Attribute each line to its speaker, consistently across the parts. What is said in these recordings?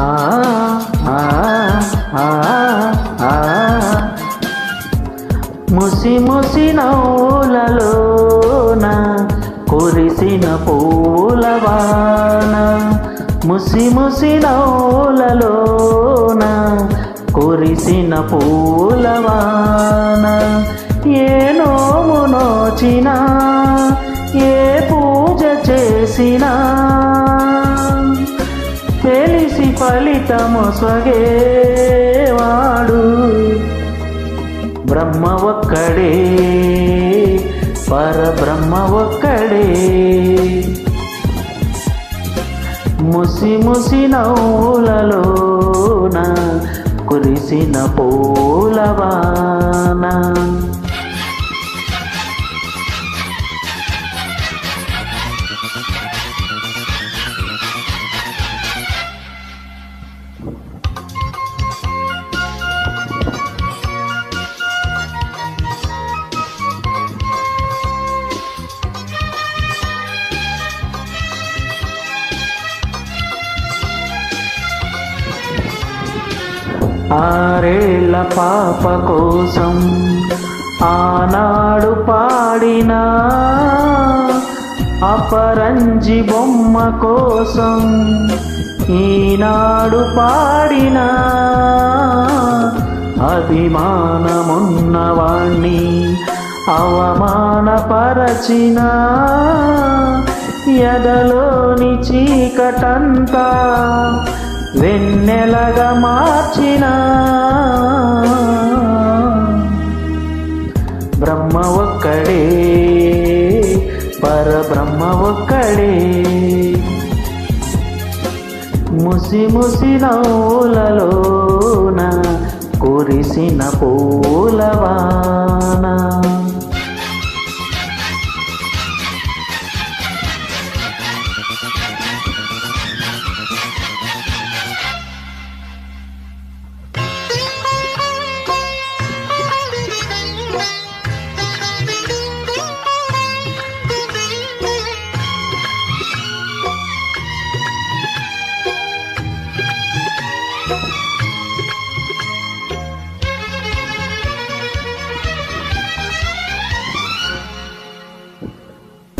Speaker 1: ఆ ఆ ఆ ఆ. ముసి ముసి నవ్వులలోన కురిసిన పూలవాన ముసి ముసి నవ్వులలోన కురిసిన పూలవాన ఏ నోము నోచినా ఏ పూజ చేసినా. తెలిసి ఫలితము స్వగేవాడు బ్రహ్మ ఒక్కడే పరబ్రహ్మ ఒక్కడే. ముసి ముసి నవ్వులలో ఆరేళ్ళ పాప కోసం ఆనాడు పాడిన అపరంజి బొమ్మ కోసం ఈనాడు పాడిన అభిమానమున్నవాణ్ణి అవమానపరచిన ఎదలోని చీకటంతా వెన్నెలగా మార్చిన. బ్రహ్మ ఒక్కడే పరబ్రహ్మ ఒక్కడే. ముసి ముసి నవ్వులలోన కురిసిన పూలవానా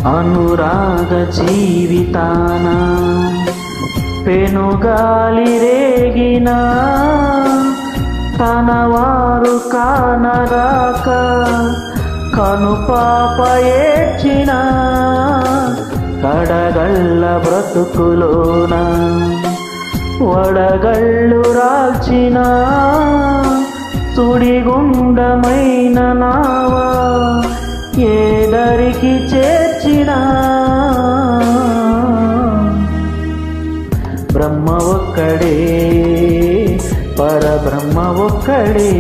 Speaker 1: అనురాగ జీవితాన పెనుగాలి రేగిన తన వారు కానరాక కనుపాప ఏడ్చిన కడగళ్ళ బ్రతుకులోన వడగళ్ళు రాల్చిన సుడిగుండమైన నా బ్రహ్మ ఒక్కడే పరబ్రహ్మ ఒక్కడే.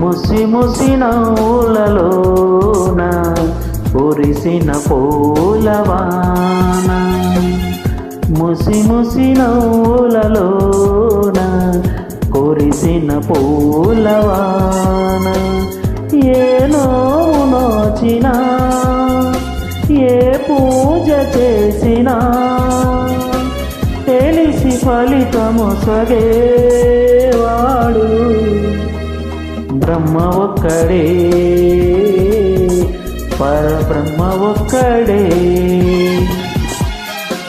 Speaker 1: ముసి ముసిన ఊలలోన కురిసిన పూలవాన ముసి ముసిన ఊలలోన కురిసిన పూలవాన తెలిసి సగేవాడు బ్రహ్మ ఒక్కడే పరబ్రహ్మ ఒక్కడే.